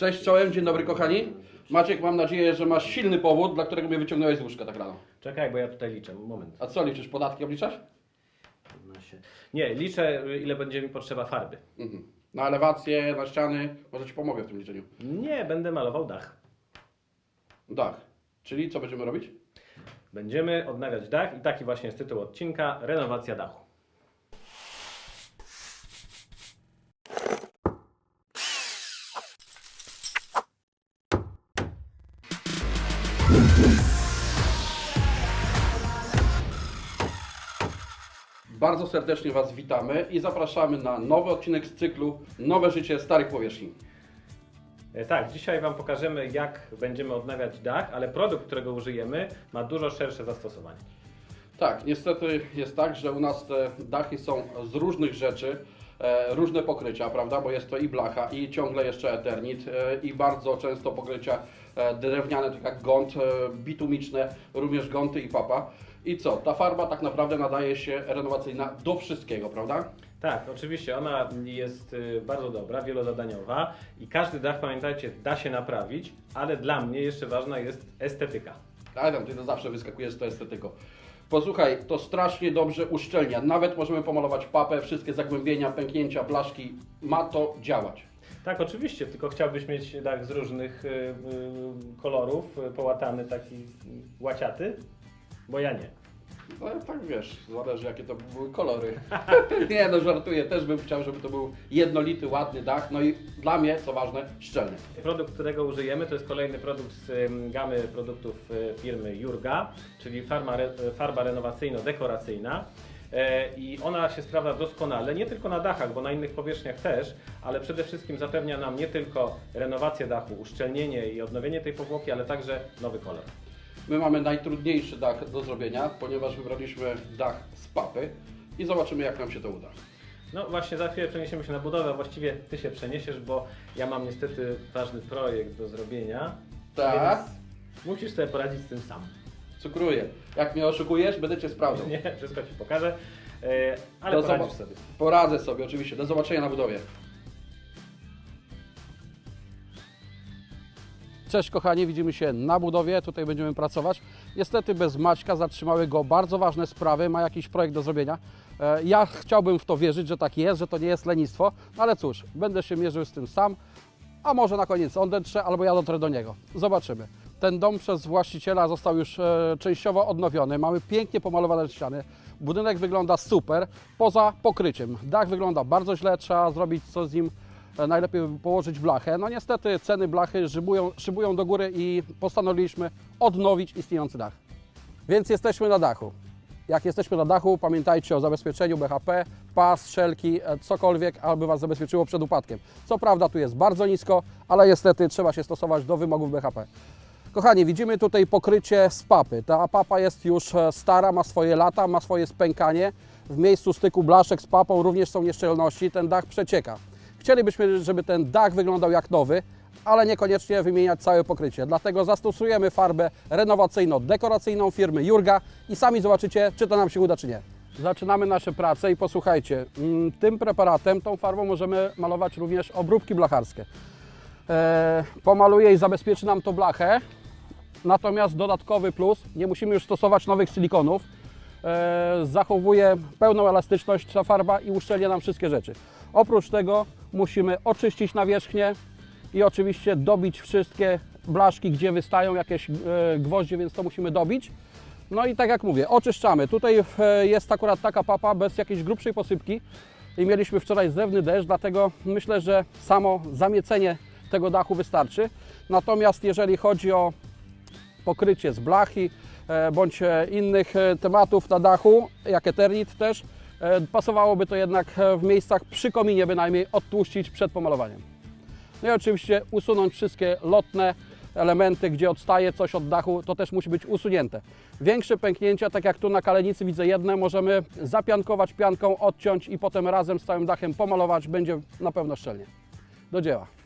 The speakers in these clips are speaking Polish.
Cześć czołem, dzień dobry kochani. Maciek, mam nadzieję, że masz silny powód, dla którego mnie wyciągnąłeś z łóżka tak rano. Czekaj, bo ja tutaj liczę. Moment. A co liczysz, podatki obliczasz? 15. Nie, liczę ile będzie mi potrzeba farby. Mhm. Na elewację, na ściany, może Ci pomogę w tym liczeniu. Nie, będę malował dach. Dach. Czyli co będziemy robić? Będziemy odnawiać dach i taki właśnie jest tytuł odcinka Renowacja dachu. Bardzo serdecznie Was witamy i zapraszamy na nowy odcinek z cyklu Nowe życie starych powierzchni. E, Tak, dzisiaj Wam pokażemy jak będziemy odnawiać dach, ale produkt, którego użyjemy ma dużo szersze zastosowanie. Tak, niestety jest tak, że u nas te dachy są z różnych rzeczy, e, różne pokrycia, prawda? Bo jest to i blacha, i ciągle jeszcze eternit, e, i bardzo często pokrycia drewniane, tak jak gąt, e, bitumiczne, również gąty i papa. I co? Ta farba tak naprawdę nadaje się renowacyjna do wszystkiego, prawda? Tak, oczywiście ona jest y, bardzo dobra, wielozadaniowa i każdy dach, pamiętajcie, da się naprawić, ale dla mnie jeszcze ważna jest estetyka. Ale tam ty to zawsze wyskakujesz z tą estetyką. Posłuchaj, to strasznie dobrze uszczelnia. Nawet możemy pomalować papę, wszystkie zagłębienia, pęknięcia, blaszki. Ma to działać. Tak, oczywiście, tylko chciałbyś mieć dach z różnych y, y, kolorów, y, połatany taki łaciaty, bo ja nie. No tak wiesz, zależy jakie to były kolory. Nie no, żartuję, też bym chciał, żeby to był jednolity, ładny dach. No i dla mnie, co ważne, szczelny. Produkt, którego użyjemy, to jest kolejny produkt z gamy produktów y, firmy Jurga, czyli farma, farba renowacyjno-dekoracyjna. E, I ona się sprawdza doskonale, nie tylko na dachach, bo na innych powierzchniach też, ale przede wszystkim zapewnia nam nie tylko renowację dachu, uszczelnienie i odnowienie tej powłoki, ale także nowy kolor. My mamy najtrudniejszy dach do zrobienia, ponieważ wybraliśmy dach z papy i zobaczymy jak nam się to uda. No właśnie, za chwilę przeniesiemy się na budowę, a właściwie Ty się przeniesiesz, bo ja mam niestety ważny projekt do zrobienia. Tak. Musisz sobie poradzić z tym sam. Cukruję. Jak mnie oszukujesz, będę Cię sprawdzał. Nie, wszystko Ci pokażę, e, ale Do poradzisz zoba- sobie. Poradzę sobie, oczywiście. Do zobaczenia na budowie. Cześć kochani, widzimy się na budowie, tutaj będziemy pracować. Niestety bez Maćka zatrzymały go bardzo ważne sprawy, ma jakiś projekt do zrobienia. E, Ja chciałbym w to wierzyć, że tak jest, że to nie jest lenistwo, no ale cóż, będę się mierzył z tym sam, a może na koniec on dotrze, albo ja dotrę do niego. Zobaczymy. Ten dom przez właściciela został już e, częściowo odnowiony, mamy pięknie pomalowane ściany, budynek wygląda super, poza pokryciem. Dach wygląda bardzo źle, trzeba zrobić co z nim E, najlepiej położyć blachę. No niestety ceny blachy szybują, szybują do góry i postanowiliśmy odnowić istniejący dach. Więc jesteśmy na dachu. Jak jesteśmy na dachu, pamiętajcie o zabezpieczeniu BHP, pas, szelki, e, cokolwiek, aby Was zabezpieczyło przed upadkiem. Co prawda tu jest bardzo nisko, ale niestety trzeba się stosować do wymogów BHP. Kochani, widzimy tutaj pokrycie z papy. Ta papa jest już e, stara, ma swoje lata, ma swoje spękanie. W miejscu styku blaszek z papą również są nieszczelności, ten dach przecieka. Chcielibyśmy, żeby ten dach wyglądał jak nowy, ale niekoniecznie wymieniać całe pokrycie. Dlatego zastosujemy farbę renowacyjno-dekoracyjną firmy Jurga i sami zobaczycie, czy to nam się uda, czy nie. Zaczynamy nasze prace i posłuchajcie, mm, tym preparatem, tą farbą możemy malować również obróbki blacharskie. E, pomaluje i zabezpieczy nam to blachę, natomiast dodatkowy plus, nie musimy już stosować nowych silikonów, e, zachowuje pełną elastyczność ta farba i uszczelnia nam wszystkie rzeczy. Oprócz tego musimy oczyścić nawierzchnię i oczywiście dobić wszystkie blaszki, gdzie wystają jakieś e, gwoździe, więc to musimy dobić. No i tak jak mówię, oczyszczamy. Tutaj e, jest akurat taka papa bez jakiejś grubszej posypki i mieliśmy wczoraj zlewny deszcz, dlatego myślę, że samo zamiecenie tego dachu wystarczy. Natomiast jeżeli chodzi o pokrycie z blachy e, bądź e, innych e, tematów na dachu, jak eternit też, pasowałoby to jednak w miejscach przy kominie bynajmniej odtłuścić przed pomalowaniem. No i oczywiście usunąć wszystkie lotne elementy, gdzie odstaje coś od dachu, to też musi być usunięte. Większe pęknięcia, tak jak tu na kalenicy widzę jedne, możemy zapiankować pianką, odciąć i potem razem z całym dachem pomalować, będzie na pewno szczelnie. Do dzieła.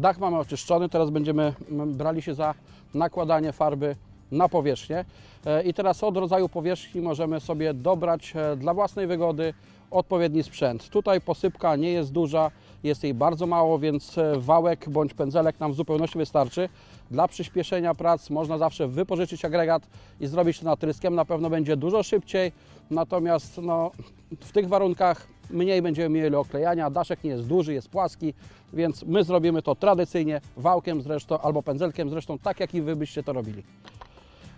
Dach mamy oczyszczony, teraz będziemy mm, brali się za nakładanie farby na powierzchnię. E, I teraz od rodzaju powierzchni możemy sobie dobrać e, dla własnej wygody odpowiedni sprzęt. Tutaj posypka nie jest duża, jest jej bardzo mało, więc e, wałek bądź pędzelek nam w zupełności wystarczy. Dla przyspieszenia prac można zawsze wypożyczyć agregat i zrobić to natryskiem. Na pewno będzie dużo szybciej, natomiast no, w tych warunkach mniej będziemy mieli oklejania. Daszek nie jest duży, jest płaski, więc my zrobimy to tradycyjnie, wałkiem zresztą albo pędzelkiem zresztą, tak jak i Wy byście to robili.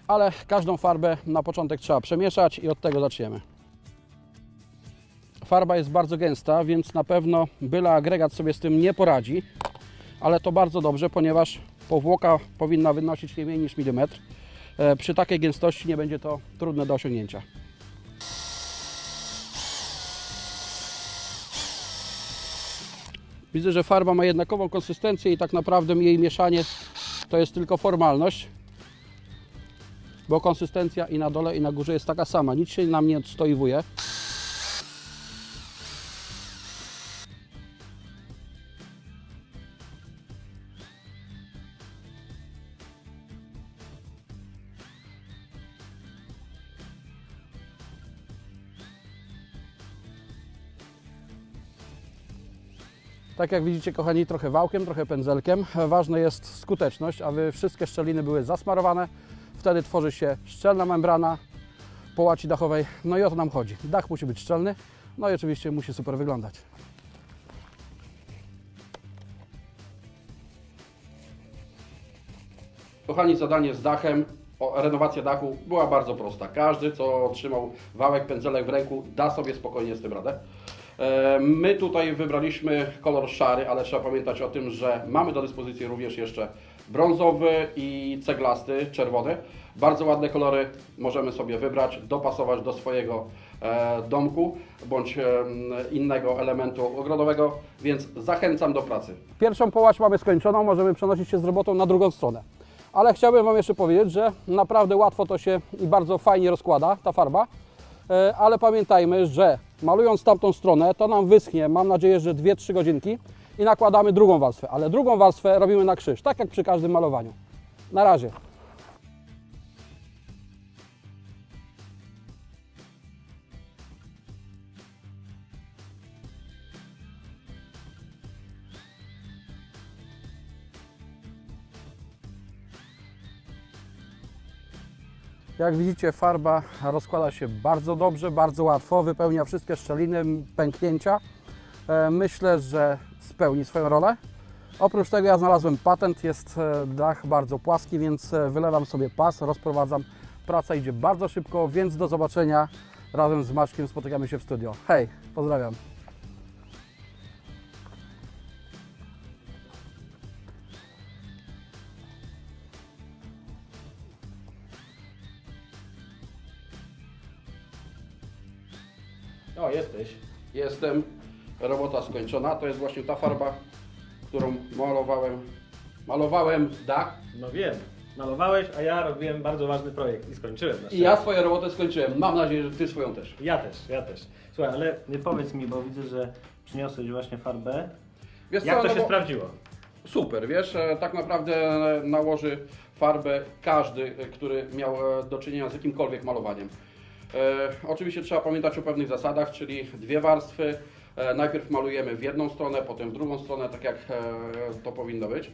Ale każdą farbę na początek trzeba przemieszać i od tego zaczniemy. Farba jest bardzo gęsta, więc na pewno byle agregat sobie z tym nie poradzi, ale to bardzo dobrze, ponieważ powłoka powinna wynosić nie mniej niż milimetr. E, Przy takiej gęstości nie będzie to trudne do osiągnięcia. Widzę, że farba ma jednakową konsystencję i tak naprawdę jej mieszanie to jest tylko formalność, bo konsystencja i na dole i na górze jest taka sama, nic się nam nie odstoiwuje. Tak jak widzicie, kochani, trochę wałkiem, trochę pędzelkiem. Ważna jest skuteczność, aby wszystkie szczeliny były zasmarowane. Wtedy tworzy się szczelna membrana połaci dachowej. No i o to nam chodzi. Dach musi być szczelny, no i oczywiście musi super wyglądać. Kochani, zadanie z dachem, renowacja dachu była bardzo prosta. Każdy, co trzymał wałek, pędzelek w ręku, da sobie spokojnie z tym radę. E, My tutaj wybraliśmy kolor szary, ale trzeba pamiętać o tym, że mamy do dyspozycji również jeszcze brązowy i ceglasty, czerwony. Bardzo ładne kolory możemy sobie wybrać, dopasować do swojego e, domku bądź innego elementu ogrodowego, więc zachęcam do pracy. Pierwszą połać mamy skończoną, możemy przenosić się z robotą na drugą stronę. Ale chciałbym Wam jeszcze powiedzieć, że naprawdę łatwo to się i bardzo fajnie rozkłada ta farba. E, ale pamiętajmy, że malując tamtą stronę, to nam wyschnie, mam nadzieję, że 2-3 godzinki i nakładamy drugą warstwę, ale drugą warstwę robimy na krzyż, tak jak przy każdym malowaniu. Na razie. Jak widzicie, farba rozkłada się bardzo dobrze, bardzo łatwo, wypełnia wszystkie szczeliny, pęknięcia. E, Myślę, że spełni swoją rolę. Oprócz tego ja znalazłem patent, jest e, dach bardzo płaski, więc e, wylewam sobie pas, rozprowadzam. Praca idzie bardzo szybko, więc do zobaczenia. Razem z Maczkiem spotykamy się w studio. Hej, pozdrawiam. Jestem, robota skończona. To jest właśnie ta farba, którą malowałem. Malowałem dach No wiem. Malowałeś, a ja robiłem bardzo ważny projekt i skończyłem. na i ja szczęście. swoją robotę skończyłem. Mam nadzieję, że Ty swoją też. Ja też, ja też. Słuchaj, ale nie powiedz mi, bo widzę, że przyniosłeś właśnie farbę. Wiesz Jak co, to no się bo- sprawdziło? Super, wiesz, e, tak naprawdę e, nałoży farbę każdy, e, który miał e, do czynienia z jakimkolwiek malowaniem. E, oczywiście trzeba pamiętać o pewnych zasadach, czyli dwie warstwy. E, najpierw malujemy w jedną stronę, potem w drugą stronę, tak jak e, to powinno być.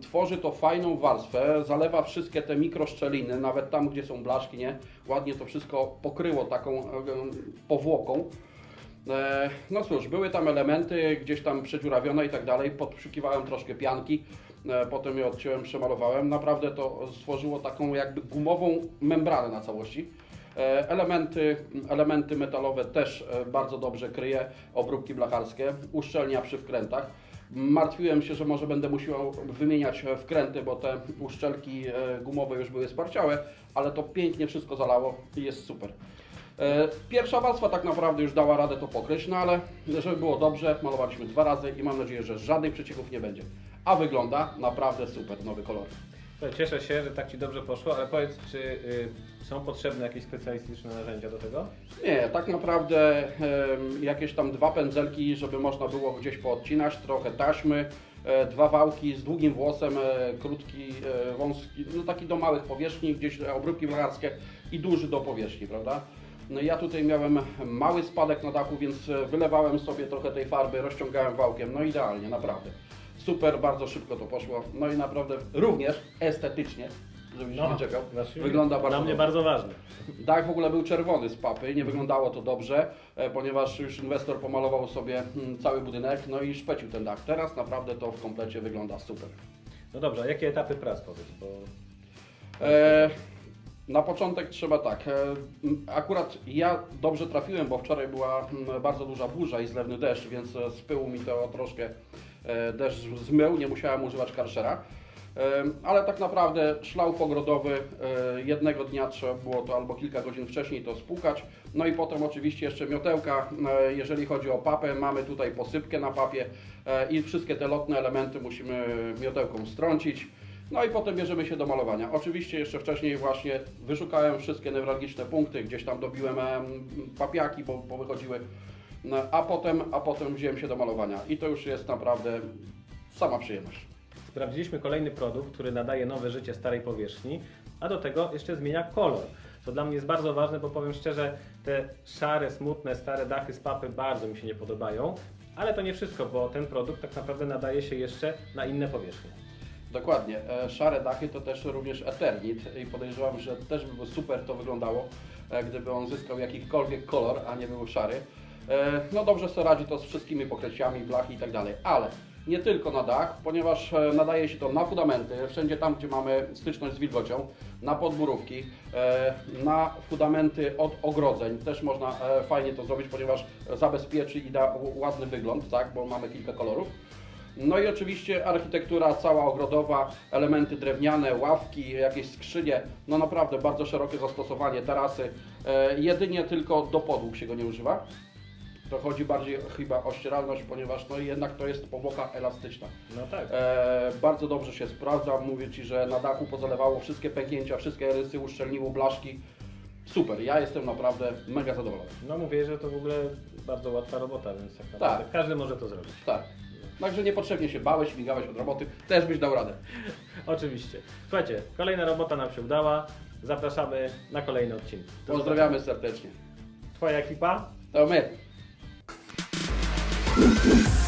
Tworzy to fajną warstwę, zalewa wszystkie te mikroszczeliny, nawet tam, gdzie są blaszki, nie? Ładnie to wszystko pokryło taką powłoką. No cóż, były tam elementy gdzieś tam przedziurawione i tak dalej. Podprzykiwałem troszkę pianki, potem je odciąłem, przemalowałem. Naprawdę to stworzyło taką jakby gumową membranę na całości. E, Elementy, elementy metalowe też e, bardzo dobrze kryje, obróbki blacharskie, uszczelnia przy wkrętach. Martwiłem się, że może będę musiał wymieniać e, wkręty, bo te uszczelki gumowe już były sparciałe, ale to pięknie wszystko zalało i jest super. Pierwsza warstwa tak naprawdę już dała radę to pokryć, no ale żeby było dobrze, malowaliśmy dwa razy i mam nadzieję, że żadnych przecieków nie będzie. A wygląda naprawdę super, nowy kolor. Cieszę się, że tak Ci dobrze poszło, ale powiedz, czy y, są potrzebne jakieś specjalistyczne narzędzia do tego? Nie, tak naprawdę jakieś tam dwa pędzelki, żeby można było gdzieś poodcinać, trochę taśmy, e, dwa wałki z długim włosem, e, krótki, e, wąski, no taki do małych powierzchni, gdzieś obróbki blacharskie i duży do powierzchni, prawda? No ja tutaj miałem mały spadek na dachu, więc wylewałem sobie trochę tej farby, rozciągałem wałkiem, no idealnie, naprawdę. Super, bardzo szybko to poszło, no i naprawdę również estetycznie, żebyś nie czekał, właśnie wygląda bardzo Dla mnie dobrze. bardzo ważne. Dach w ogóle był czerwony z papy, nie wyglądało to dobrze, e, ponieważ już inwestor pomalował sobie mm, cały budynek, no i szpecił ten dach. Teraz naprawdę to w komplecie wygląda super. No dobrze, a jakie etapy prac powiedz? Bo... E, na początek trzeba tak, e, akurat ja dobrze trafiłem, bo wczoraj była mm, bardzo duża burza i zlewny deszcz, więc z pyłu mi to troszkę deszcz zmył, nie musiałem używać karszera. E, Ale tak naprawdę szlauf ogrodowy e, jednego dnia trzeba było to albo kilka godzin wcześniej to spłukać. No i potem oczywiście jeszcze miotełka, e, jeżeli chodzi o papę, mamy tutaj posypkę na papie i wszystkie te lotne elementy musimy miotełką strącić. No i potem bierzemy się do malowania. Oczywiście jeszcze wcześniej właśnie wyszukałem wszystkie newralgiczne punkty, gdzieś tam dobiłem em, papiaki, bo, bo wychodziły, no, a, potem, a potem wziąłem się do malowania i to już jest naprawdę sama przyjemność. Sprawdziliśmy kolejny produkt, który nadaje nowe życie starej powierzchni, a do tego jeszcze zmienia kolor. Co dla mnie jest bardzo ważne, bo powiem szczerze, te szare, smutne, stare dachy z papy bardzo mi się nie podobają. Ale to nie wszystko, bo ten produkt tak naprawdę nadaje się jeszcze na inne powierzchnie. Dokładnie. E, Szare dachy to też również Eternit i podejrzewam, że też by super to wyglądało, e, gdyby on zyskał jakikolwiek kolor, a nie był szary. E, No dobrze sobie radzi to z wszystkimi pokryciami, blachy i tak dalej, ale nie tylko na dach, ponieważ e, nadaje się to na fundamenty, wszędzie tam, gdzie mamy styczność z wilgocią, na podmurówki, e, na fundamenty od ogrodzeń. Też można fajnie to zrobić, ponieważ zabezpieczy i da ładny wygląd, tak, bo mamy kilka kolorów. No i oczywiście architektura cała ogrodowa, elementy drewniane, ławki, jakieś skrzynie, no naprawdę bardzo szerokie zastosowanie, tarasy. Jedynie tylko do podłóg się go nie używa. To chodzi bardziej chyba o ścieralność, ponieważ no jednak to jest powłoka elastyczna. No tak. E, bardzo dobrze się sprawdza, mówię Ci, że na dachu pozalewało wszystkie pęknięcia, wszystkie rysy, uszczelniło blaszki. Super, ja jestem naprawdę mega zadowolony. No mówię, że to w ogóle bardzo łatwa robota, więc tak naprawdę Tak. każdy może to zrobić. Tak. Także niepotrzebnie się bałeś, migałeś od roboty, też byś dał radę. Oczywiście. Słuchajcie, kolejna robota nam się udała. Zapraszamy na kolejny odcinek. Do Pozdrawiamy serdecznie. zobaczenia. Twoja ekipa? To my. Mm-hmm.